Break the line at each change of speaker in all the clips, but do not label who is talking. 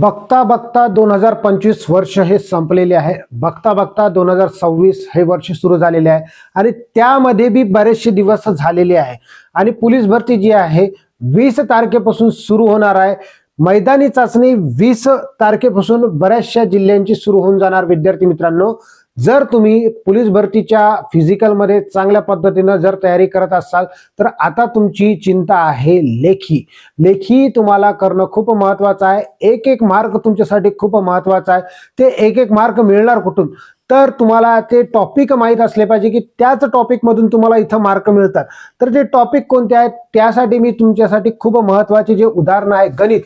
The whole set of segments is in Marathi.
बघता बघता दोन हजार पंचवीस वर्ष हे संपलेले आहे. बघता बघता दोन हजार सव्वीस हे वर्ष सुरू झालेले आहे. आणि त्यामध्ये बी बरेचसे दिवस झालेले आहे. आणि पोलीस भरती जी आहे वीस तारखेपासून सुरू होणार आहे. मैदानी चाचणी वीस तारखेपासून बऱ्याचशा जिल्ह्यांची सुरू होऊन जाणार विद्यार्थी मित्रांनो. जर तुम्ही पोलीस भरतीच्या फिजिकलमध्ये चांगल्या पद्धतीनं जर तयारी करत असाल तर आता तुमची चिंता आहे लेखी. लेखी तुम्हाला करणं खूप महत्वाचं आहे. एक एक मार्क तुमच्यासाठी खूप महत्त्वाचा आहे. ते एक एक मार्क मिळणार कुठून? तर तुम्हाला ते टॉपिक माहीत असले पाहिजे की त्याच टॉपिकमधून तुम्हाला इथं मार्क मिळतात. तर ते टॉपिक कोणते आहेत त्यासाठी मी तुमच्यासाठी खूप महत्त्वाचे जे उदाहरणं आहे गणित.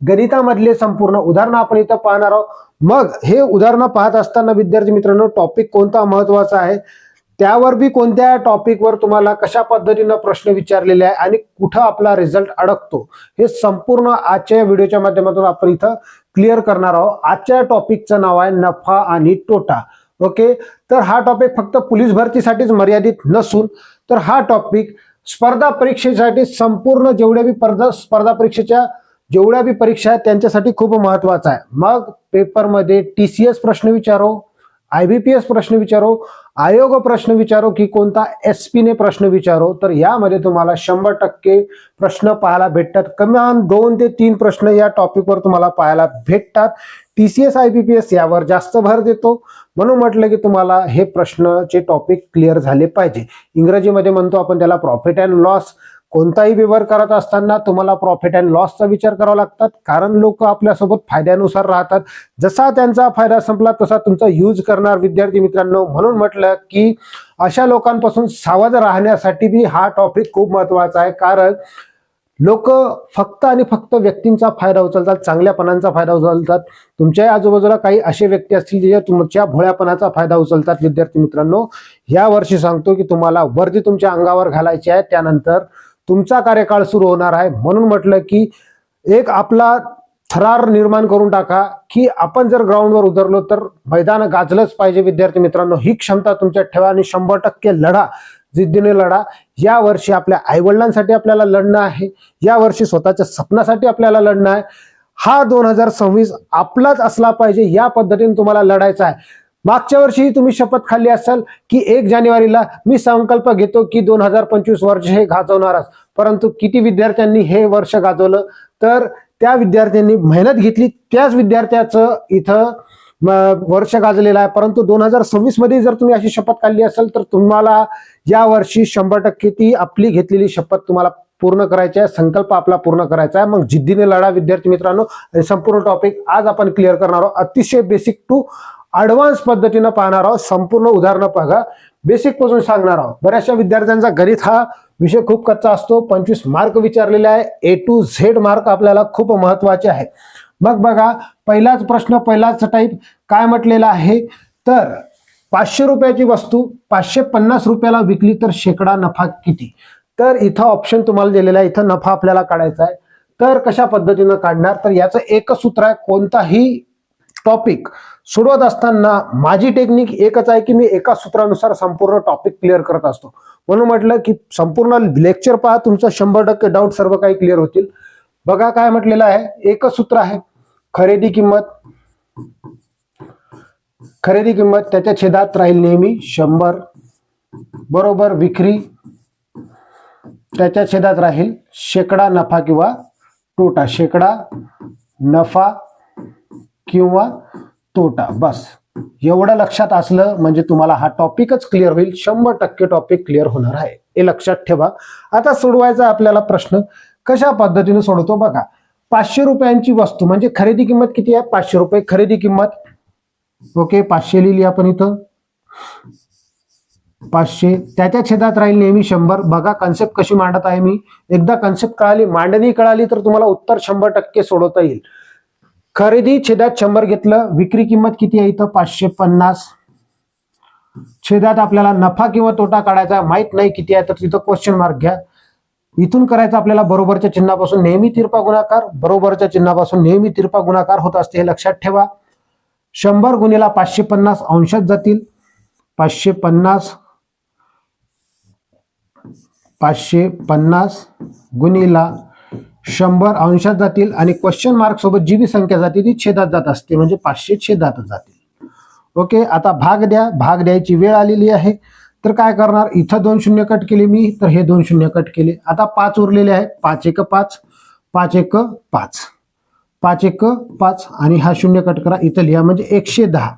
गणितामधले संपूर्ण उदाहरणं आपण इथं पाहणार आहोत. मग हे उदाहरणं पाहत असताना विद्यार्थी मित्रांनो टॉपिक कोणता महत्त्वाचा आहे? त्यावर बी कोणत्या टॉपिकवर तुम्हाला कशा पद्धतीनं प्रश्न विचारलेले आहे आणि कुठं आपला रिझल्ट अडकतो? हे संपूर्ण आजच्या व्हिडिओच्या माध्यमातून आपण इथं क्लिअर करणार आहोत. आजच्या टॉपिकचं नाव आहे नफा आणि तोटा. ओके? तर हा टॉपिक फक्त पोलीस भरतीसाठीच मर्यादित नसून तर हा टॉपिक स्पर्धा परीक्षेसाठी संपूर्ण जेवढ्या बी स्पर्धा स्पर्धा परीक्षेच्या जेवढ्या बी परीक्षा आहेत त्यांच्यासाठी खूप महत्त्वाचा आहे. मग पेपरमध्ये टी सी एस प्रश्न विचारो आय बी पी एस प्रश्न विचारो आयोग प्रश्न विचारो की कोणता एस ने प्रश्न विचारो तर यामध्ये तुम्हाला शंभर टक्के प्रश्न पाहायला भेटतात. कमान दोन ते तीन प्रश्न या टॉपिकवर तुम्हाला पाहायला भेटतात. T C S I B P S यावर जास्त भर देतो. म्हणून म्हटलं की तुम्हाला हे प्रश्नचे टॉपिक क्लिअर झाले पाहिजे. इंग्रजीमध्ये म्हणतो आपण त्याला प्रॉफिट अँड लॉस कोणताही व्यवहार करत असताना तुम्हाला प्रॉफिट अँड लॉसचा विचार करावा लागतात. कारण लोक आपल्यासोबत फायद्यानुसार राहतात. जसा त्यांचा फायदा संपला तसा तुमचा यूज करणार विद्यार्थी मित्रांनो. म्हणून म्हटलं की अशा लोकांपासून सावध राहण्यासाठी बी हा टॉपिक खूप महत्त्वाचा आहे. कारण लोक फक्त आणि फक्त व्यक्तींचा फायदा उचलतात चांगल्यापणाचा फायदा उचलतात. तुमच्याही आजूबाजूला काही असे व्यक्ती असतील जे तुमच्या भोळ्यापणाचा फायदा उचलतात विद्यार्थी मित्रांनो. या वर्षी सांगतो की तुम्हाला वर्दी तुमच्या अंगावर घालायची आहे. त्यानंतर तुमचा कार्यकाळ सुरू होणार आहे. म्हणून म्हटलं की एक आपला थरार निर्माण करून टाका की आपण जर ग्राउंडवर उतरलो तर मैदान गाजलंच पाहिजे. विद्यार्थी मित्रांनो ही क्षमता तुमच्यात ठेवा आणि शंभर टक्के लढा जिद्दीने लढा. या वर्षी आपल्या आईवडिलांसाठी आपल्याला लढणं आहे. या वर्षी स्वतःच्या स्वप्नासाठी आपल्याला लढणं आहे. हा दोन हजार सव्वीस आपलाच असला पाहिजे. या पद्धतीने तुम्हाला लढायचा आहे. मागच्या वर्षी तुम्ही शपथ खाल्ली असाल की एक जानेवारीला मी संकल्प घेतो की दोन हजार पंचवीस वर्ष हे गाजवणारच परंतु किती विद्यार्थ्यांनी हे वर्ष गाजवलं? तर त्या विद्यार्थ्यांनी मेहनत घेतली. त्याच विद्यार्थ्याचं इथं वर्ष गाजलेलं आहे. परंतु दोन हजार सव्वीसमध्ये जर तुम्ही अशी शपथ काढली असेल तर तुम्हाला या वर्षी शंभर टक्के ती आपली घेतलेली शपथ तुम्हाला पूर्ण करायची आहे. संकल्प आपला पूर्ण करायचा आहे. मग जिद्दीने लढा विद्यार्थी मित्रांनो. संपूर्ण टॉपिक आज आपण क्लिअर करणार आहोत. अतिशय बेसिक टू ॲडव्हान्स पद्धतीनं पाहणार आहोत. संपूर्ण उदाहरणं बघा. बेसिकपासून सांगणार आहोत. बऱ्याचशा विद्यार्थ्यांचा गणित हा विषय खूप कच्चा असतो. पंचवीस मार्क विचारलेले आहे. ए टू झेड मार्क आपल्याला खूप महत्त्वाचे आहे मग बघा पहिलाच प्रश्न पहिलाच टाईप काय म्हटलेला आहे? तर पाचशे रुपयाची वस्तू पाचशे पन्नास रुपयाला विकली तर शेकडा नफा किती? तर इथं ऑप्शन तुम्हाला दिलेला आहे. इथं नफा आपल्याला काढायचा आहे. तर कशा पद्धतीनं काढणार? तर याचं एकच सूत्र आहे. कोणताही टॉपिक सोडवत असताना माझी टेक्निक एकच आहे की मी एका सूत्रानुसार संपूर्ण टॉपिक क्लिअर करत असतो. म्हणून म्हटलं की संपूर्ण लेक्चर पहा तुमचं शंभर टक्के डाऊट सर्व काही क्लिअर होतील. बघा काय म्हटलेलं आहे. एकच सूत्र आहे. खरेदी किंमत. खरेदी किंमत त्याच्या छेदात राहील नेहमी शंभर. बरोबर विक्री. त्याच्या छेदात राहील शेकडा नफा किंवा तोटा. शेकडा नफा किंवा तोटा. बस. एवढं लक्षात असलं म्हणजे तुम्हाला हा टॉपिकच क्लिअर होईल. शंभर टक्के टॉपिक क्लिअर होणार आहे. हे लक्षात ठेवा. आता सोडवायचा आपल्याला प्रश्न. कशा पद्धतीने सोडवतो बघा. पाचशे रुपयांची वस्तू म्हणजे खरेदी किंमत किती आहे? पाचशे रुपये खरेदी किंमत. ओके पाचशे लिहिली आपण इथं. पाचशे. त्याच्या छेदात राहील नेहमी शंभर. बघा कन्सेप्ट कशी मांडत आहे मी. एकदा कन्सेप्ट कळाली मांडणी कळाली तर तुम्हाला उत्तर शंभर टक्के सोडवता येईल. खरेदी छेदात शंभर घेतलं विक्री किंमत किती आहे इथं? पाचशे पन्नास. छेदात आपल्याला नफा किंवा तोटा काढायचा माहीत नाही किती आहे तर तिथं क्वेश्चन मार्क घ्या. इथून करायचं आपल्याला बरोबरच्या चिन्हापासून नेहमी तिरपा गुणाकार बरोबरच्या चिन्हापासून नेहमी तिरपा गुणाकार होत असते हे लक्षात ठेवा. शंभर गुन्हेला पाचशे पन्नास अंशात जातील. पाचशे पन्नास. पाचशे पन्नास गुणीला शंभर अंशात जातील आणि क्वेश्चन मार्क सोबत जी बी संख्या जाते ती छेदात जात असते. म्हणजे पाचशे छेदात जातील ओके आता भाग द्या. भाग द्यायची वेळ आलेली आहे. तर काय करणार? इथं दोन शून्य कट केले मी तर हे दोन शून्य कट केले. आता पाच उरलेले आहे पाच एक पाच पाच एक पाच. पाच एक पाच आणि हा शून्य कट करा. इथं लिहा म्हणजे एकशे दहा.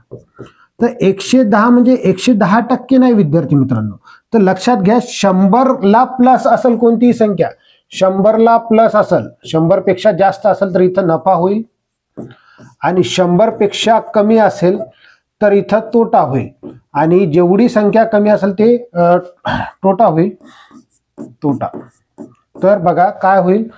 तर एकशे दहा म्हणजे एकशे दहा टक्के नाही विद्यार्थी मित्रांनो. तर लक्षात घ्या शंभरला प्लस असेल कोणतीही संख्या. शंभरला प्लस असेल. शंभरपेक्षा जास्त असेल तर इथं नफा होईल. आणि शंभरपेक्षा कमी असेल तर इथं तोटा होईल. आणि जेवढी संख्या कमी असेल ते तोटा होईल. तोटा. तर बघा काय होईल.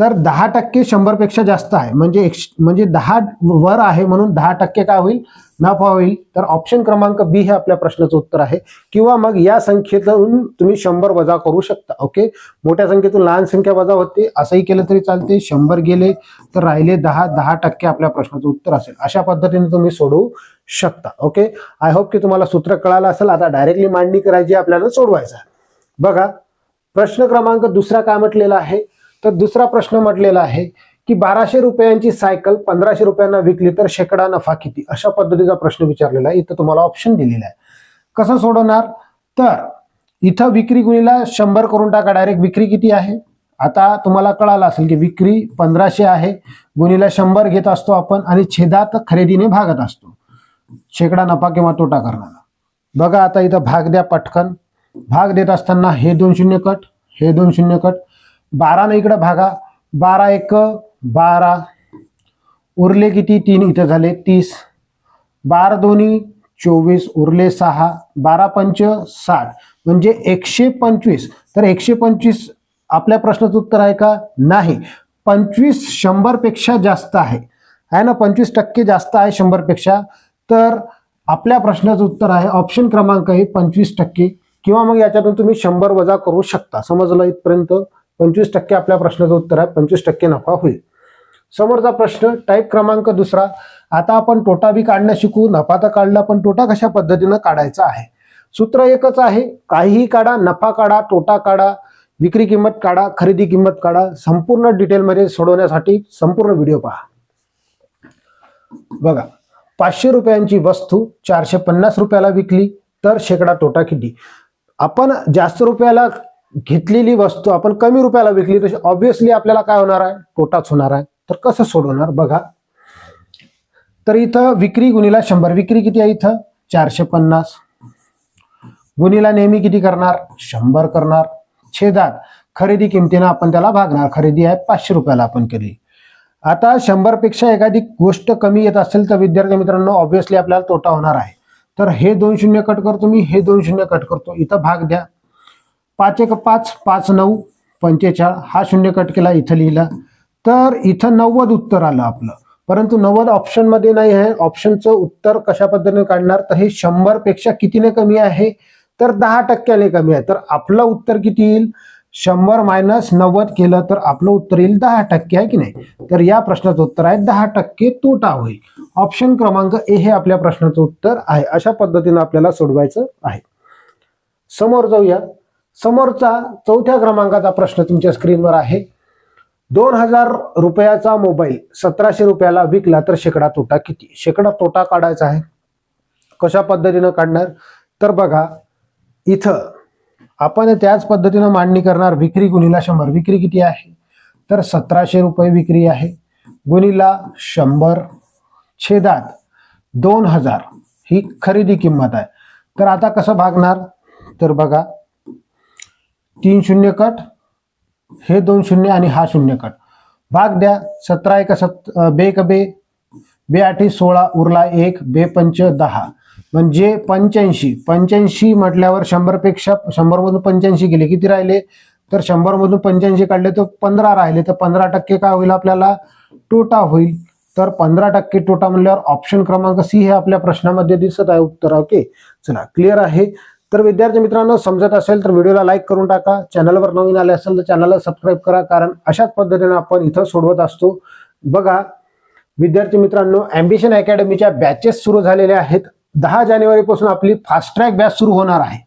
तर दहा टक्के शंभरपेक्षा जास्त आहे. म्हणजे एकश म्हणजे दहा वर आहे म्हणून दहा टक्के काय होईल? नफा होईल. तर ऑप्शन क्रमांक बी हे आपल्या प्रश्नाचं उत्तर आहे. किंवा मग या संख्येतून तुम्ही शंभर वजा करू शकता ओके मोठ्या संख्येतून लहान संख्या वजा होते. असंही केलं तरी चालते. शंभर गेले तर राहिले दहा. दहा टक्के आपल्या प्रश्नाचं उत्तर असेल. अशा पद्धतीने तुम्ही सोडवू शकता ओके आय होप की तुम्हाला सूत्र कळालं असेल. आता डायरेक्टली मांडणी करायची आपल्याला सोडवायचा बघा प्रश्न क्रमांक दुसरा काय म्हटलेला आहे? तर दुसरा प्रश्न म्हटलेला आहे की बाराशे रुपयांची सायकल पंधराशे रुपयांना विकली तर शेकडा नफा किती? अशा पद्धतीचा प्रश्न विचारलेला आहे. इथं तुम्हाला ऑप्शन दिलेला आहे. कसं सोडवणार? तर इथं विक्री गुणीला शंभर करून टाका. डायरेक्ट विक्री किती आहे? आता तुम्हाला कळालं असेल की विक्री पंधराशे आहे. गुणीला शंभर घेत असतो आपण आणि छेदात खरेदीने भागत असतो. शेकडा नफा किंवा तोटा करणारा. बघा आता इथं भाग द्या पटकन. भाग देत असताना हे दोन शून्य कट हे दोन शून्य कट बारानं इकडं भागा. बारा एक बारा. उरले किती? तीन इथं झाले तीस. बारा दोन्ही चोवीस. उरले सहा. बारा पंच साठ. म्हणजे एकशे पंचवीस. तर एकशे पंचवीस आपल्या प्रश्नाचं उत्तर आहे का? नाही. पंचवीस शंभरपेक्षा जास्त आहे. आहे ना? पंचवीस टक्के जास्त आहे शंभरपेक्षा. तर आपल्या प्रश्नाचं उत्तर आहे ऑप्शन क्रमांक आहे पंचवीस टक्के. किंवा मग याच्यातून तुम्ही शंभर वजा करू शकता. समजलं इथपर्यंत? पंचवीस टक्के आपल्या प्रश्नाचं उत्तर आहे पंचवीस टक्के नफा होईल. समोरचा प्रश्न टाईप क्रमांक दुसरा आता आपण तोटा बी काढणं शिकू नफा तर काढला पण तोटा कशा पद्धतीनं काढायचा आहे? सूत्र एकच आहे काहीही काढा नफा काढा तोटा काढा विक्री किंमत काढा खरेदी किंमत काढा संपूर्ण डिटेलमध्ये सोडवण्यासाठी संपूर्ण व्हिडिओ पहा. बघा पाचशे रुपयांची वस्तू चारशे पन्नास रुपयाला विकली तर शेकडा तोटा किती? आपण जास्त रुपयाला घेतलेली वस्तू आपण कमी रुपयाला विकली तशी ऑब्व्हियसली आपल्याला काय होणार आहे? तोटाच होणार आहे. तर कसं सोडवणार? बघा. तर इथं विक्री गुणीला शंभर. विक्री किती आहे इथं? चारशे पन्नास. गुणीला नेहमी किती करणार? शंभर करणार. छेदात. खरेदी किमतीनं आपण त्याला भागणार. खरेदी आहे पाचशे रुपयाला आपण केली. आता शंभरपेक्षा एखादी गोष्ट कमी येत असेल तर विद्यार्थी मित्रांनो ऑब्व्हियसली आपल्याला तोटा होणार आहे. तर हे दोन शून्य कट करतो मी हे दोन शून्य कट करतो. इथं भाग द्या. पाच एक पाच पाच नऊ पंचेचाळ हा शून्य कट केला इथं लिहिला. तर इथं नव्वद उत्तर आलं आपलं. परंतु नव्वद ऑप्शनमध्ये नाही आहे. ऑप्शनचं उत्तर कशा पद्धतीने काढणार? तर हे शंभरपेक्षा कितीने कमी आहे? तर दहा टक्क्याने कमी आहे. तर आपलं उत्तर किती येईल? शंभर मायनस नव्वद केलं तर आपलं उत्तर येईल दहा टक्के आहे की नाही? तर या प्रश्नाचं उत्तर आहे दहा टक्के तोटा होईल. ऑप्शन क्रमांक ए हे आपल्या प्रश्नाचं उत्तर आहे. अशा पद्धतीनं आपल्याला सोडवायचं आहे. समोर जाऊया. समोरचा चौथ्या क्रमांकाचा प्रश्न तुमच्या स्क्रीनवर आहे. दोन हजार रुपयाचा मोबाईल सतराशे रुपयाला विकला तर शेकडा तोटा किती? शेकडा तोटा काढायचा आहे. कशा पद्धतीनं काढणार? तर बघा इथं आपण त्याच पद्धतीनं मांडणी करणार. विक्री गुणीला शंभर. विक्री किती आहे? तर सतराशे रुपये विक्री आहे. गुणीला शंभर छेदात दोन हजार. ही खरेदी किंमत आहे. तर आता कसं भागणार? तर बघा तीन शून्य कट हे दोन शून्य आणि हा शून्य कट. भाग द्या. सतरा एक सत बे एक बे बे आठी सोळा उरला एक बे पंच दहा. म्हणजे पंच्याऐंशी. पंच्याऐंशी म्हटल्यावर शंभरपेक्षा शंभरमधून पंच्याऐंशी गेले किती राहिले? तर शंभरमधून पंच्याऐंशी काढले तर पंधरा राहिले. तर पंधरा टक्के काय होईल आपल्याला? तोटा होईल. तर पंधरा टक्के तोटा म्हणल्यावर ऑप्शन क्रमांक सी हे आपल्या प्रश्नामध्ये दिसत आहे उत्तर. ओके चला क्लिअर आहे. तर विद्यार्थी मित्रांनो समजत असेल तर व्हिडिओला लाईक करून टाका. चॅनलवर नवीन आले असेल तर चॅनलला सबस्क्राईब करा कारण अशाच पद्धतीने आपण इथं सोडवत असतो. बघा विद्यार्थी मित्रांनो अँबिशन अकॅडमीच्या बॅचेस सुरू झालेल्या आहेत. दहा जानेवारीपासून आपली फास्ट ट्रॅक बॅच सुरू होणार आहे.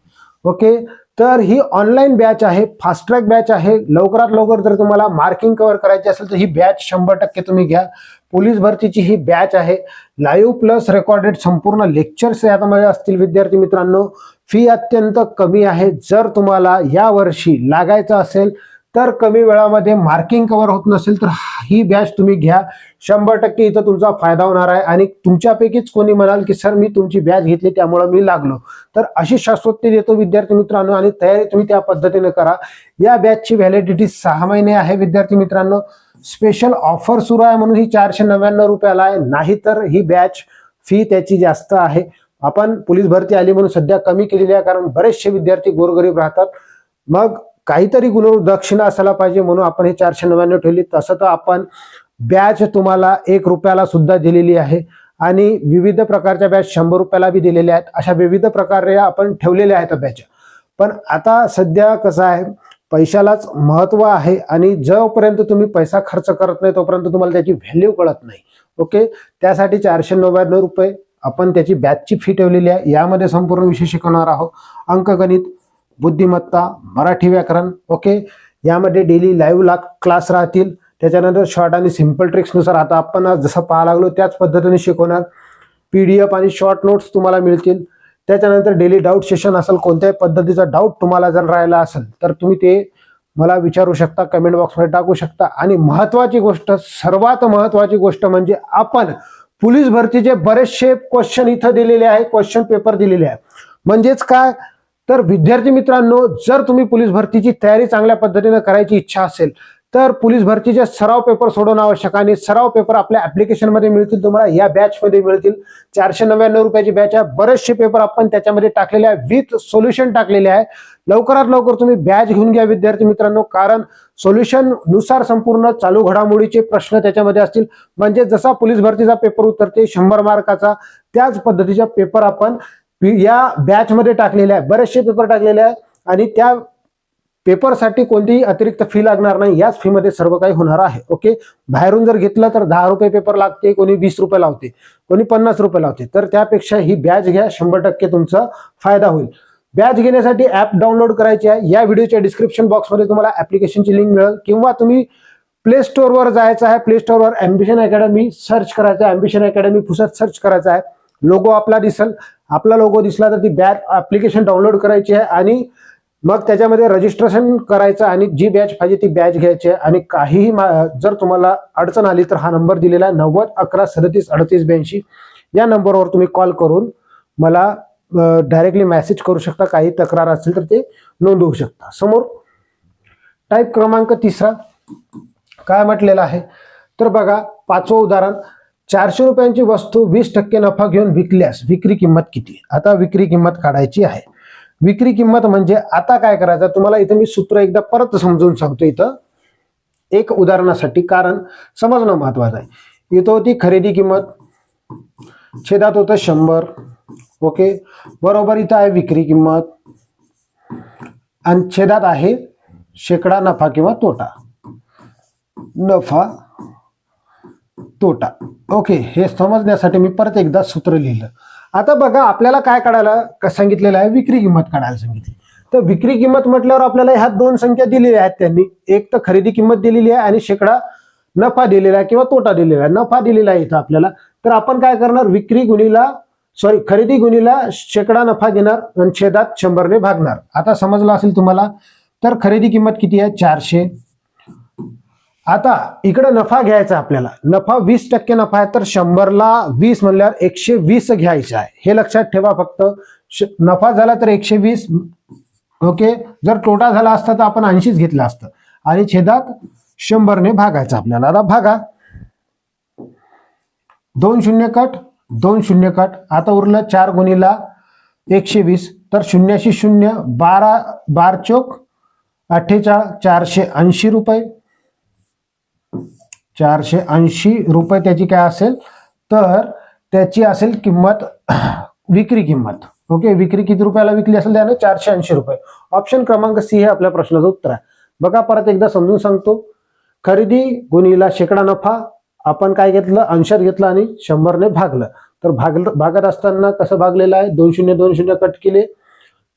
ओके तर ही ऑनलाईन बॅच आहे फास्ट ट्रॅक बॅच आहे. लवकरात लवकर जर तुम्हाला मार्किंग कव्हर करायची असेल तर ही बॅच शंभर टक्के तुम्ही घ्या. पोलीस भरतीची ही बॅच आहे. लाईव्ह प्लस रेकॉर्डेड संपूर्ण लेक्चर्स यामध्ये असतील विद्यार्थी मित्रांनो. फी अत्यंत कमी आहे. जर तुम्हाला यावर्षी लागायचं असेल तर कमी वेळामध्ये मार्किंग कव्हर होत नसेल तर ही बॅच तुम्ही घ्या. शंभर टक्के इथं तुमचा फायदा होणार आहे आणि तुमच्यापैकीच कोणी म्हणाल की सर मी तुमची बॅच घेतली त्यामुळे मी लागलो. तर अशी शाश्वती देतो विद्यार्थी मित्रांनो आणि तयारी तुम्ही त्या पद्धतीने करा. या बॅचची व्हॅलिडिटी सहा महिने आहे विद्यार्थी मित्रांनो. स्पेशल ऑफर सुरू आहे म्हणून ही चारशे नव्याण्णव रुपयाला आहे. नाहीतर ही बॅच फी त्याची जास्त आहे. आपण पोलीस भरती आली म्हणून सध्या कमी केलेली आहे कारण बरेचसे विद्यार्थी गोरगरीब राहतात. मग काहीतरी गुणदक्षिणा असायला पाहिजे म्हणून आपण हे चारशे नव्याण्णव ठेवली. तसं तर आपण बॅच तुम्हाला एक रुपयाला सुद्धा दिलेली आहे. आणि विविध प्रकारच्या बॅच शंभर रुपयाला बी दिलेल्या आहेत. अशा विविध प्रकारे आपण ठेवलेल्या आहेत बॅच पण आता सध्या कसं आहे पैशालाच महत्त्व आहे आणि जोपर्यंत तुम्ही पैसा खर्च करत नाही तोपर्यंत तुम्हाला त्याची व्हॅल्यू कळत नाही. ओके त्यासाठी चारशे नव्याण्णव रुपये आपण त्याची बॅचची फी ठेवलेली आहे. यामध्ये संपूर्ण विषय शिकवणार आहोत. अंकगणित बुद्धिमत्ता मराठी व्याकरण. ओके यामध्ये डेली लाईव्ह ला क्लास राहतील. त्याच्यानंतर शॉर्ट आणि सिंपल ट्रिक्सनुसार आता आपण आज जसं पाहा लागलो त्याच पद्धतीने शिकवणार. पी डी एफ आणि शॉर्ट नोट्स तुम्हाला मिळतील. त्याच्यानंतर डेली डाऊट सेशन असेल कोणत्याही पद्धतीचा डाऊट तुम्हाला जर राहिला असेल तर तुम्ही ते मला विचारू शकता कमेंट बॉक्समध्ये टाकू शकता. आणि महत्वाची गोष्ट सर्वात महत्वाची गोष्ट म्हणजे आपण पोलीस भरतीचे बरेचसे क्वेश्चन इथं दिलेले आहे क्वेश्चन पेपर दिलेले आहे म्हणजेच काय? तर विद्यार्थी मित्रांनो जर तुम्ही पोलीस भरतीची तयारी चांगल्या पद्धतीनं करायची इच्छा असेल तर पोलीस भरतीचे सराव पेपर सोडवणं आवश्यक आणि सराव पेपर आपल्या ऍप्लिकेशनमध्ये मिळतील तुम्हाला या बॅचमध्ये मिळतील. चारशे नव्याण्णव रुपयाची बॅच आहे. बरेचसे पेपर आपण त्याच्यामध्ये टाकलेले आहे. विथ सोल्युशन टाकलेले आहे. लवकरात लवकर तुम्ही बॅच घेऊन घ्या विद्यार्थी मित्रांनो. कारण सोल्युशननुसार संपूर्ण चालू घडामोडीचे प्रश्न त्याच्यामध्ये असतील. म्हणजे जसा पोलीस भरतीचा पेपर उतरते शंभर मार्काचा त्याच पद्धतीचा पेपर आपण या बॅचमध्ये टाकलेले आहे. बरेचसे पेपर टाकलेले आहे. आणि त्या पेपरसाठी कोणतीही अतिरिक्त फी लागणार नाही. याच फीमध्ये सर्व काही होणार आहे. ओके बाहेरून जर घेतलं तर दहा रुपये पेपर लागते कोणी वीस रुपये लावते कोणी पन्नास रुपये लावते. तर त्यापेक्षा ही बॅच घ्या शंभर टक्के तुमचा फायदा होईल. बॅच घेण्यासाठी ऍप डाउनलोड करायची आहे. या व्हिडिओच्या डिस्क्रिप्शन बॉक्समध्ये तुम्हाला ऍप्लिकेशनची लिंक मिळेल. किंवा तुम्ही प्ले स्टोअरवर जायचं आहे. प्ले स्टोअरवर अँबिशन अकॅडमी सर्च करायचं आहे. अँबिशन अकॅडमी पुसत सर्च करायचं आहे. लोगो आपला दिसल. आपला लोगो दिसला तर ती बॅच ऍप्लिकेशन डाउनलोड करायची आहे. आणि मग त्याच्यामध्ये रजिस्ट्रेशन करायचं आणि जी बॅच पाहिजे ती बॅच घ्यायची आहे. आणि काहीही जर तुम्हाला अडचण आली तर हा नंबर दिलेला आहे. नव्वद अकरा सदतीस अडतीस ब्याऐंशी. या नंबरवर तुम्ही कॉल करून मला डायरेक्टली मेसेज करू शकता. काही तक्रार असेल तर ते नोंदवू शकता. समोर टाईप क्रमांक तिसरा. काय म्हटलेला आहे? तर बघा पाचवं उदाहरण. चारशे रुपयांची वस्तू वीस टक्के नफा घेऊन विकल्यास विक्री किंमत किती? आता विक्री किंमत काढायची आहे. विक्री किंमत म्हणजे आता काय करायचं? तुम्हाला इथं मी सूत्र एकदा परत समजून सांगतो इथं. एक उदाहरणासाठी कारण समजणं महत्वाचं आहे. इथं होती खरेदी किंमत. छेदात होतं शंभर. ओके? बरोबर इथं आहे विक्री किंमत. आणि छेदात आहे शेकडा नफा किंवा तोटा. नफा तोटा. ओके? हे समजण्यासाठी मी परत एकदा सूत्र लिहिलं. आता बघा आपल्याला काय काढायला सांगितलेलं आहे? विक्री किंमत काढायला सांगितली. तर विक्री किंमत म्हटल्यावर आपल्याला ह्या दोन संख्या दिलेल्या आहेत त्यांनी. एक तर खरेदी किंमत दिलेली आहे आणि शेकडा नफा दिलेला आहे किंवा तोटा दिलेला आहे. नफा दिलेला आहे इथं आपल्याला. तर आपण काय करणार? विक्री गुणीला सॉरी खरेदी गुणीला शेकडा नफा घेणार आणि छेदात शंभरने भागणार. आता समजलं असेल तुम्हाला. तर खरेदी किंमत किती आहे? चारशे. आता इकडे नफा घ्यायचा आपल्याला. नफा वीस टक्के नफा आहे तर शंभरला वीस म्हणल्यावर एकशे वीस घ्यायचं आहे. हे लक्षात ठेवा फक्त. नफा झाला तर एकशे वीस ओके? जर तोटा झाला असता तर आपण ऐंशीच घेतलं असतं. आणि छेदात शंभरने भागायचं आपल्याला. आता भागा. दोन शून्य कट दोन शून्य कट. आता उरलं चार गुणीला एकशे वीस तर शून्याशी शून्य बारा बार चोक अठ्ठेचाळ चारशे ऐंशी रुपये. चारशे ऐंशी रुपये त्याची काय असेल तर त्याची असेल किंमत विक्री किंमत. ओके विक्री किती रुपयाला विकली असेल त्याने? चारशे ऐंशी रुपये. ऑप्शन क्रमांक सी हे आपल्या प्रश्नाचं उत्तर आहे. बघा परत एकदा समजून सांगतो. खरेदी गुणीला शेकडा नफा आपण काय घेतलं? अंशात घेतलं आणि शंभरने भागलं. तर भाग भागत असताना कसं भागलेलं आहे? दोन शून्य दोन शून्य कट केले.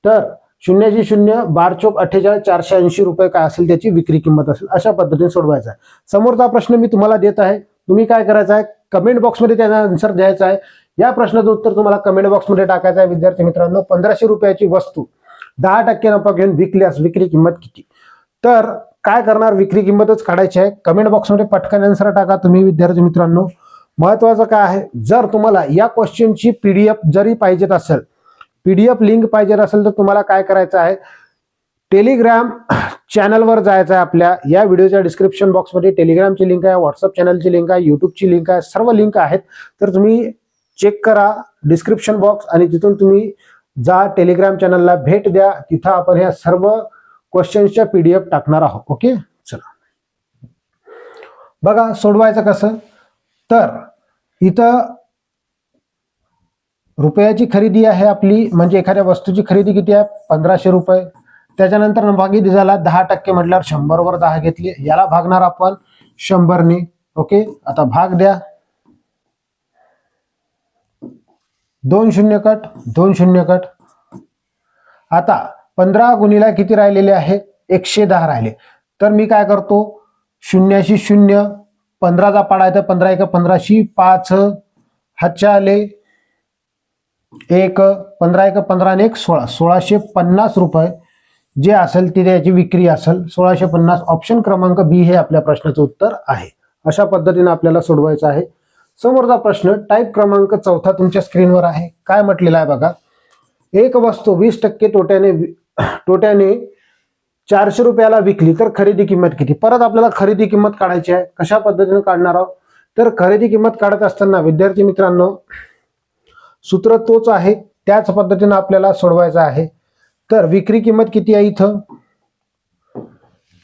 तर शून्याची शून्य बार चौक अठ्ठेचाळीस चारशे ऐंशी रुपये काय असेल त्याची विक्री किंमत असेल अशा पद्धतीने सोडवायचा आहे. समोरचा प्रश्न मी तुम्हाला देत आहे. तुम्ही काय करायचं आहे? कमेंट बॉक्समध्ये त्याचा आन्सर द्यायचा आहे. या प्रश्नाचं उत्तर तुम्हाला कमेंट बॉक्समध्ये टाकायचं आहे विद्यार्थी मित्रांनो. पंधराशे रुपयाची वस्तू दहा टक्के नफा घेऊन विकल्यास विक्री किंमत किती? तर काय करणार? विक्री किंमतच काढायची आहे. कमेंट बॉक्समध्ये पटकन आन्सर टाका तुम्ही विद्यार्थी मित्रांनो. महत्वाचं काय आहे? जर तुम्हाला या क्वेश्चनची पीडीएफ जरी पाहिजेत असेल पीडीएफ लिंक पाहिजे असेल तर तुम्हाला काय करायचं आहे? टेलिग्राम चॅनलवर जायचं आहे आपल्या. या व्हिडिओच्या डिस्क्रिप्शन बॉक्समध्ये टेलिग्रामची लिंक आहे व्हॉट्सअप चॅनलची लिंक आहे युट्यूबची लिंक आहे सर्व लिंक आहेत. तर तुम्ही चेक करा डिस्क्रिप्शन बॉक्स आणि तिथून तुम्ही जा टेलिग्राम चॅनलला भेट द्या. तिथं आपण ह्या सर्व क्वेश्चन्सच्या पीडीएफ टाकणार आहोत. ओके चला. बघा सोडवायचं कसं? तर इथं रुपयाची खरेदी आहे आपली म्हणजे एखाद्या वस्तूची खरेदी किती आहे? पंधराशे रुपये. त्याच्यानंतर नफा झाला दहा टक्के म्हटल्यावर शंभरवर दहा घेतली. याला भागणार आपण शंभरने. ओके? आता भाग द्या. दोन शून्य कट दोन शून्य कट. आता पंधरा गुणीला किती राहिलेले आहे? एकशे दहा राहिले. तर मी काय करतो? शून्याशी शून्य पंधराचा पाडा आहे तर पंधरा एक पंधराशी पाच हातच्या आले एक पंधरा एक पंधरा आणि एक सोळा. सोळाशे पन्नास रुपये जे असेल ते याची विक्री असेल सोळाशे पन्नास ऑप्शन क्रमांक बी हे आपल्या प्रश्नाचं उत्तर आहे. अशा पद्धतीने आपल्याला सोडवायचं आहे. समोरचा प्रश्न टाईप क्रमांक चौथा तुमच्या स्क्रीनवर आहे. काय म्हटलेला आहे बघा. एक वस्तू वीस टक्के तोट्याने तोट्याने चारशे रुपयाला विकली तर खरेदी किंमत किती? परत आपल्याला खरेदी किंमत काढायची आहे. कशा पद्धतीने काढणार आहोत? तर खरेदी किंमत काढत असताना विद्यार्थी मित्रांनो सूत्र तोच आहे त्याच पद्धतीनं आपल्याला सोडवायचं आहे. तर विक्री किंमत किती आहे इथं?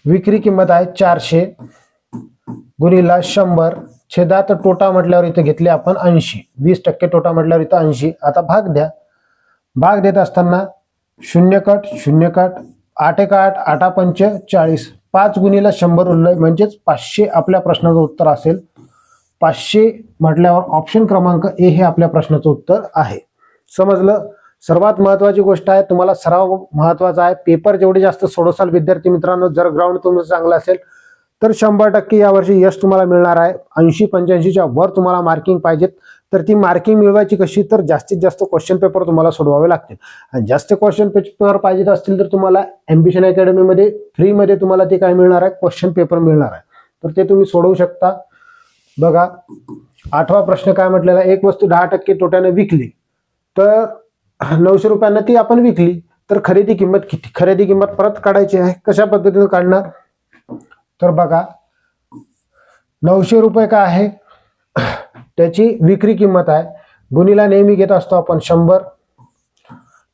विक्री किंमत आहे चारशे गुणीला शंभर. छेदात टोटा म्हटल्यावर इथं घेतले आपण ऐंशी. वीस टक्के टोटा म्हटल्यावर इथं ऐंशी. आता भाग द्या. भाग देत असताना शून्य कट शून्य कट आठ एक आठ आठा पंच चाळीस. पाच गुणीला शंभर उरलं म्हणजेच पाचशे आपल्या प्रश्नाचं उत्तर असेल. पाचशे म्हटल्यावर ऑप्शन क्रमांक ए हे आपल्या प्रश्नाचं उत्तर आहे. समजलं? सर्वात महत्वाची गोष्ट आहे तुम्हाला सराव महत्त्वाचा आहे. पेपर जेवढे जास्त सोडवसाल विद्यार्थी मित्रांनो जर ग्राउंड तुमचं चांगलं असेल तर शंभर टक्के यावर्षी यश तुम्हाला मिळणार आहे. ऐंशी पंच्याऐंशीच्या वर तुम्हाला मार्किंग पाहिजेत. तर ती मार्किंग मिळवायची कशी तर जास्तीत जास्त क्वेश्चन पेपर तुम्हाला सोडवावे लागतील. आणि जास्त क्वेश्चन पेपर पाहिजेत असतील तर तुम्हाला अँबिशन अकॅडमीमध्ये फ्रीमध्ये तुम्हाला ते काय मिळणार आहे? क्वेश्चन पेपर मिळणार आहे. तर ते तुम्ही सोडवू शकता. बघा आठवा प्रश्न काय म्हटलेला एक वस्तू दहा टक्के तोट्याने विकली तर नऊशे रुपयांना ती आपण विकली तर खरेदी किंमत किती? खरेदी किंमत परत काढायची आहे? कशा पद्धतीने काढणार? तर बघा नऊशे रुपये काय आहे? त्याची विक्री किंमत आहे. गुणीला नेहमी घेत असतो आपण शंभर.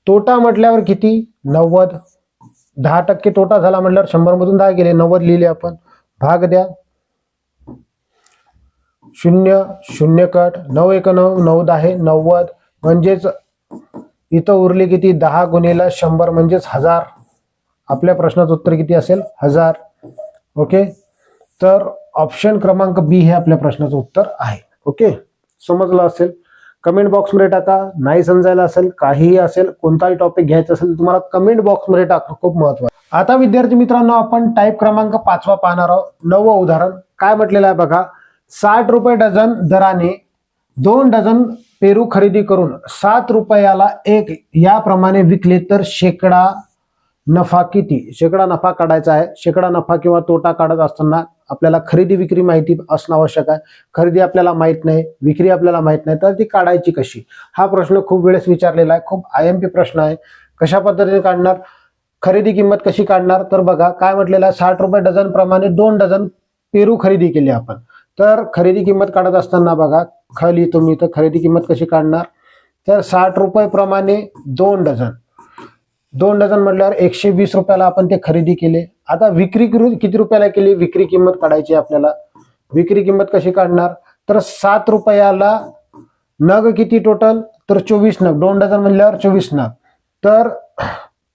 तोटा म्हटल्यावर किती? नव्वद. दहा टक्के तोटा झाला म्हटल्यावर शंभर मधून दहा गेले नव्वद लिहिले आपण. भाग द्या. शून्य शून्य कट नऊ एक नऊ नऊ दहा नव्वद म्हणजेच इथं उरले किती? दहा गुणेला शंभर म्हणजेच हजार. आपल्या प्रश्नाचं उत्तर किती असेल? हजार. ओके? तर ऑप्शन क्रमांक बी हे आपल्या प्रश्नाचं उत्तर आहे. ओके? समजलं असेल? कमेंट बॉक्समध्ये टाका. नाही समजायला असेल काहीही असेल कोणताही टॉपिक घ्यायचा असेल तुम्हाला कमेंट बॉक्समध्ये टाकणं खूप महत्वाचं आता विद्यार्थी मित्रांनो आपण टाईप क्रमांक पाचवा पाहणार आहोत. नवं उदाहरण. काय म्हटलेलं आहे बघा? साठ रुपये डझन दराने दोन डझन पेरू खरेदी करून सात रुपयाला एक याप्रमाणे विकले तर शेकडा नफा किती? शेकडा नफा काढायचा आहे. शेकडा नफा किंवा तोटा काढत असताना आपल्याला खरेदी विक्री माहिती असणं आवश्यक आहे. खरेदी आपल्याला माहीत नाही विक्री आपल्याला माहीत नाही तर ती काढायची कशी? हा प्रश्न खूप वेळेस विचारलेला आहे. खूप आय एम पी प्रश्न आहे. कशा पद्धतीने काढणार? खरेदी किंमत कशी काढणार? तर बघा काय म्हटलेलं आहे? साठ रुपये डझन प्रमाणे दोन डझन पेरू खरेदी केली आपण. तर खरेदी किंमत काढत असताना बघा खाली तुम्ही तर खरेदी किंमत कशी काढणार? तर साठ रुपयेप्रमाणे दोन डझन. दोन डझन म्हटल्यावर एकशे वीस रुपयाला आपण ते खरेदी केले. आता विक्री किरु- किती रुपयाला केली? विक्री किंमत काढायची आहे आपल्याला. विक्री किंमत कशी काढणार? तर सात रुपयाला नग किती टोटल तर चोवीस नग. दोन डझन म्हणल्यावर चोवीस नग. तर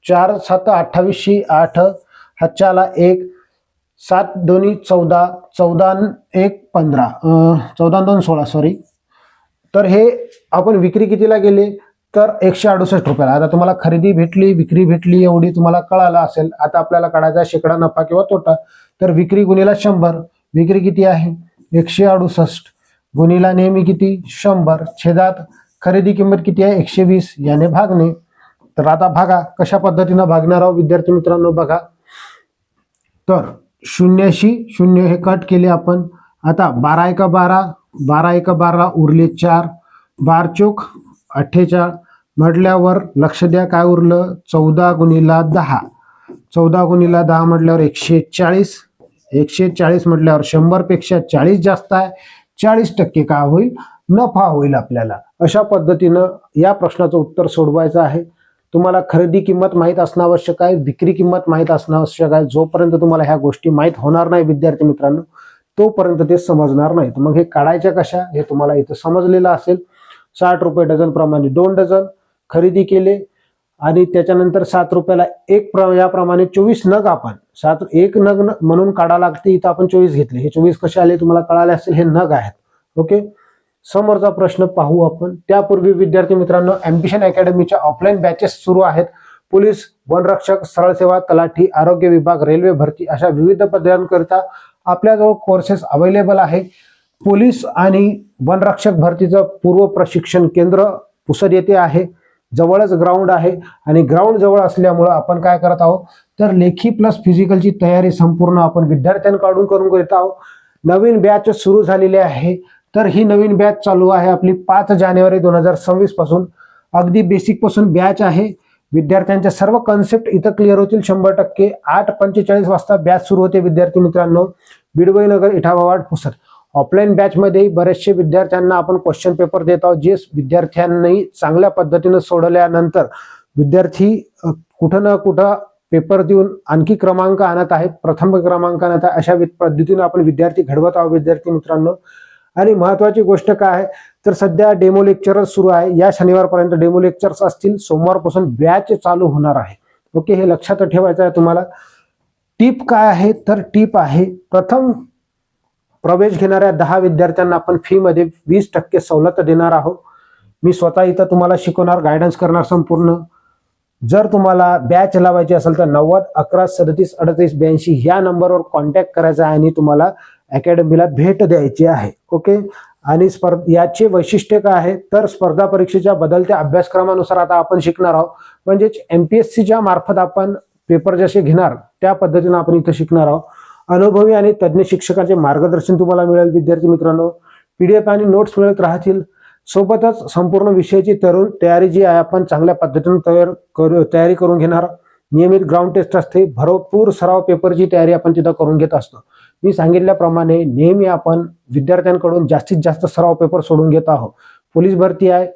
चार सात अठ्ठावीसशे आठ हातच्याला एक सात दोन्ही चौदा चौदा एक पंधरा. चौदा दोन सोळा सॉरी तर हे आपण विक्री कितीला गेले तर एकशे अडुसष्ट रुपयाला. आता तुम्हाला खरेदी भेटली विक्री भेटली एवढी तुम्हाला कळालं असेल. आता आपल्याला काढायचा आहे शेकडा नफा किंवा तोटा. तर विक्री गुणीला शंभर. विक्री किती आहे? एकशे अडुसष्ट. गुणीला नेहमी किती? शंभर. छेदात खरेदी किंमत किती आहे? एकशे वीस. याने भागणे तर आता भागा. कशा पद्धतीनं भागणार आहोत? विद्यार्थी मित्रांनो बघा. तर शून्याशी शून्य हे कट केले आपण. आता बारा एका बारा बारा एका बारा उरले चार. बार चोक अठ्ठेचाळ. म्हटल्यावर लक्ष द्या काय उरलं? चौदा गुणीला दहा. चौदा गुणीला दहा म्हटल्यावर एकशे चाळीस. एकशे चाळीस म्हटल्यावर शंभरपेक्षा चाळीस जास्त आहे. चाळीस टक्के काय होईल? नफा होईल आपल्याला. अशा पद्धतीनं या प्रश्नाचं उत्तर सोडवायचं आहे. तुम्हाला खरेदी किंमत माहीत असणं आवश्यक आहे विक्री किंमत माहीत असणं आवश्यक आहे. जोपर्यंत तुम्हाला ह्या गोष्टी माहीत होणार नाही विद्यार्थी मित्रांनो तोपर्यंत ते समजणार नाही तर मग हे काढायच्या कशा? हे तुम्हाला इथं समजलेलं असेल. साठ रुपये डझन प्रमाणे दोन डझन खरेदी केले आणि त्याच्यानंतर सात रुपयाला एक प्र याप्रमाणे चोवीस नग आपण सात एक नग न- म्हणून काढा लागते. इथं आपण चोवीस घेतले. हे चोवीस कसे आले? तुम्हाला कळाले असेल हे नग आहेत. ओके? समोरचा प्रश्न पाहू आपण. त्यापूर्वी विद्यार्थी मित्रांनो अँबिशन अकॅडमीच्या ऑफलाईन बॅचेस सुरू आहेत. पोलीस वनरक्षक सरळ सेवा तलाठी आरोग्य विभाग रेल्वे भरती अशा विविध पदांकरिता आपल्याजवळ कोर्सेस अवेलेबल आहे पोलीस आणि वनरक्षक भरतीचं पूर्व प्रशिक्षण केंद्र पुसद येथे आहे. जवळच ग्राउंड आहे आणि ग्राउंड जवळ असल्यामुळं आपण काय करत आहोत? तर लेखी प्लस फिजिकलची तयारी संपूर्ण आपण विद्यार्थ्यांकडून करून घेत आहोत. नवीन बॅच सुरू झालेली आहे. तर ही नवीन बॅच चालू आहे. आपली पाच जानेवारी दोन हजार सव्वीसपासून. अगदी बेसिकपासून बॅच आहे. विद्यार्थ्यांच्या सर्व कन्सेप्ट इथं क्लिअर होतील. शंभर टक्के आठ पंचेचाळीस वाजता बॅच सुरू होते विद्यार्थी मित्रांनो. बिडवईनगर इठावावाड पुसद. ऑफलाईन बॅचमध्ये बरेचसे विद्यार्थ्यांना आपण क्वेश्चन पेपर देत आहोत जे विद्यार्थ्यांनी चांगल्या पद्धतीनं सोडवल्यानंतर विद्यार्थी कुठं ना कुठं पेपर देऊन आणखी क्रमांक आणत आहेत. प्रथम क्रमांक आणत आहे अशा वि- पद्धतीनं आपण विद्यार्थी घडवत आहोत विद्यार्थी मित्रांनो. आणि महत्वाची गोष्ट काय आहे? तर सध्या डेमो लेक्चरच सुरू आहे. या शनिवारपर्यंत डेमो लेक्चर्स असतील. सोमवारपासून बॅच चालू होणार आहे. ओके हे लक्षात ठेवायचं आहे तुम्हाला. टीप काय आहे? तर टीप आहे प्रथम प्रवेश घेणाऱ्या दहा विद्यार्थ्यांना आपण फीमध्ये वीस टक्के सवलत देणार आहोत. मी स्वतः इथं तुम्हाला शिकवणार गायडन्स करणार संपूर्ण. जर तुम्हाला बॅच लावायची असेल तर नव्वद अकरा सदतीस अडतीस ब्याऐंशी या नंबरवर कॉन्टॅक्ट करायचा आहे आणि तुम्हाला अकॅडमीला भेट द्यायची आहे ओके? आणि स्पर्ध याचे वैशिष्ट्य काय आहे? तर स्पर्धा परीक्षेच्या बदलत्या अभ्यासक्रमानुसार आता आपण शिकणार आहोत. म्हणजेच एम पी एस सीच्या मार्फत आपण पेपर जसे घेणार त्या पद्धतीनं आपण इथं शिकणार आहोत. अनुभवी आणि तज्ज्ञ शिक्षकाचे मार्गदर्शन तुम्हाला मिळेल विद्यार्थी मित्रांनो. पीडीएफ आणि नोट्स मिळत राहतील. सोबतच संपूर्ण विषयाची तरुण तयारी जी आहे आपण चांगल्या पद्धतीने तयार करू तयारी करून घेणार. नियमित ग्राउंड टेस्ट असते. भरपूर सराव पेपरची तयारी आपण तिथं करून घेत असतो. मी सांगितल्याप्रमाणे नेहमी आपण विद्यार्थ्यांकडून जास्तीत जास्त सराव पेपर सोडून घेत आहोत. पोलीस भरती आहे.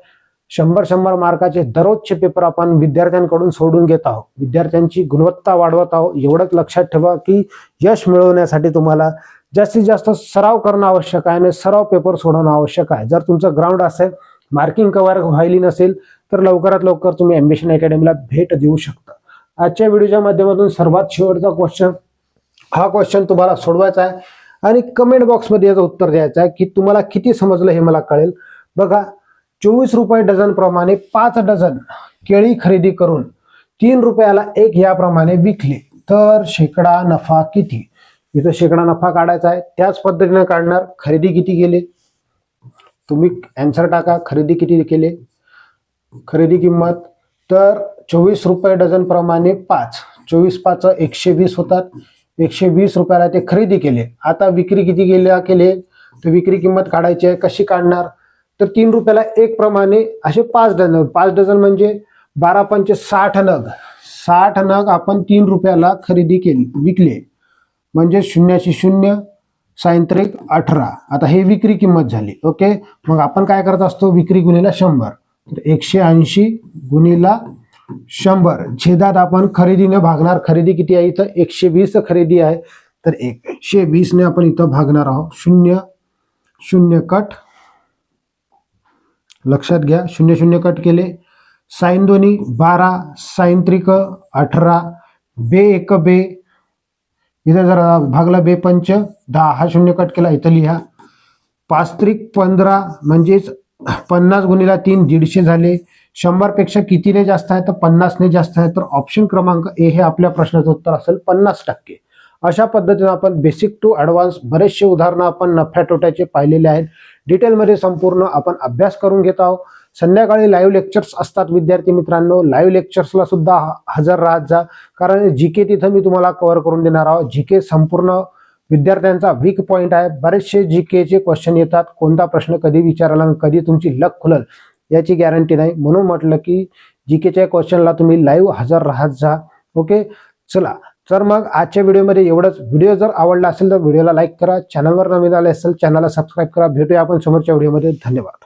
शंभर शंभर मार्काचे दररोजचे पेपर आपण विद्यार्थ्यांकडून सोडून घेत आहोत. विद्यार्थ्यांची गुणवत्ता वाढवत आहोत. एवढंच लक्षात ठेवा की यश मिळवण्यासाठी तुम्हाला जास्तीत जास्त सराव करणं आवश्यक आहे आणि सराव पेपर सोडवणं आवश्यक आहे. जर तुमचं ग्राउंड असेल मार्किंग कव्हर व्हायली नसेल तर लवकरात लवकर तुम्ही अम्बिशन अकॅडमीला भेट देऊ शकता. आजच्या व्हिडिओच्या माध्यमातून सर्वात शेवटचा क्वेश्चन हा क्वेश्चन तुम्हाला सोडवायचा आहे. आणि कमेंट बॉक्समध्ये याचं उत्तर द्यायचं आहे की तुम्हाला किती समजलं हे मला कळेल. बघा चोवीस रुपये डझन प्रमाणे पाच डझन केळी खरेदी करून तीन रुपयाला एक याप्रमाणे विकले. तर शेकडा नफा किती? इथं शेकडा नफा काढायचा आहे. त्याच पद्धतीने काढणार. खरेदी किती केली? तुम्ही अँसर टाका. खरेदी किती केले? खरेदी किंमत. तर चोवीस रुपये डझन प्रमाणे पाच. चोवीस पाच एकशे वीस होतात. एकशे वीस रुपयाला ते खरेदी केले. आता विक्री किती गेल्या केले? तर विक्री किंमत काढायची आहे कशी काढणार? तर तीन रुपयाला एक प्रमाणे असे पाच डझन पाच डझन म्हणजे बारा पंचे साठ नग. साठ नग आपण तीन रुपयाला खरेदी केली विकले. म्हणजे शून्याशी शून्य सायंत्रिक अठरा. आता हे विक्री किंमत झाली ओके? मग आपण काय करत असतो? विक्री गुणीला शंभर. तर एकशे ऐंशी गुणीला शंभर. छेदात आपण खरेदीने भागणार. खरेदी किती आहे इथं? एकशे वीस खरेदी आहे. तर एकशे वीसने आपण इथं भागणार आहोत. शून्य शून्य कट. लक्षात घ्या. शून्य शून्य कट केले. साईन दोन्ही. बारा साईन त्रिक अठरा. बे एक बे. इथं जर भागला बे पंच. दहा हा शून्य कट केला. इथं लिहा. पाच त्रिक पंधरा. म्हणजेच पन्नास गुणीला तीन दीडशे झाले. शंभरपेक्षा कितीने जास्त आहे? तर पन्नासने जास्त आहे. तर ऑप्शन क्रमांक ए हे आपल्या प्रश्नाचं उत्तर असेल पन्नास टक्के. अशा पद्धतीने आपण बेसिक टू ॲडव्हान्स बरेचसे उदाहरणं आपण नफ्या तोट्याचे पाहिलेले आहेत. डिटेलमध्ये संपूर्ण आपण अभ्यास करून घेत आहोत. संध्याकाळी लाईव्ह लेक्चर्स असतात विद्यार्थी मित्रांनो. लाईव्ह लेक्चर्सला सुद्धा हजर राहत जा. कारण जी के तिथं मी तुम्हाला कव्हर करून देणार आहोत. जी के संपूर्ण विद्यार्थ्यांचा वीक पॉईंट आहे. बरेचसे जी केचे क्वेश्चन येतात. कोणता प्रश्न कधी विचाराला आणि कधी तुमची लक खुलल याची गॅरंटी नाही. म्हणून म्हटलं की जी केच्या क्वेश्चनला तुम्ही लाईव्ह हजर राहत जा. ओके चला. तर मग आजच्या व्हिडिओमध्ये एवढंच. व्हिडिओ जर आवडला असेल तर व्हिडिओला लाईक करा. चॅनलवर नवीन आले असेल चॅनलला सबस्क्राईब करा. भेटूया आपण समोरच्या व्हिडिओमध्ये धन्यवाद.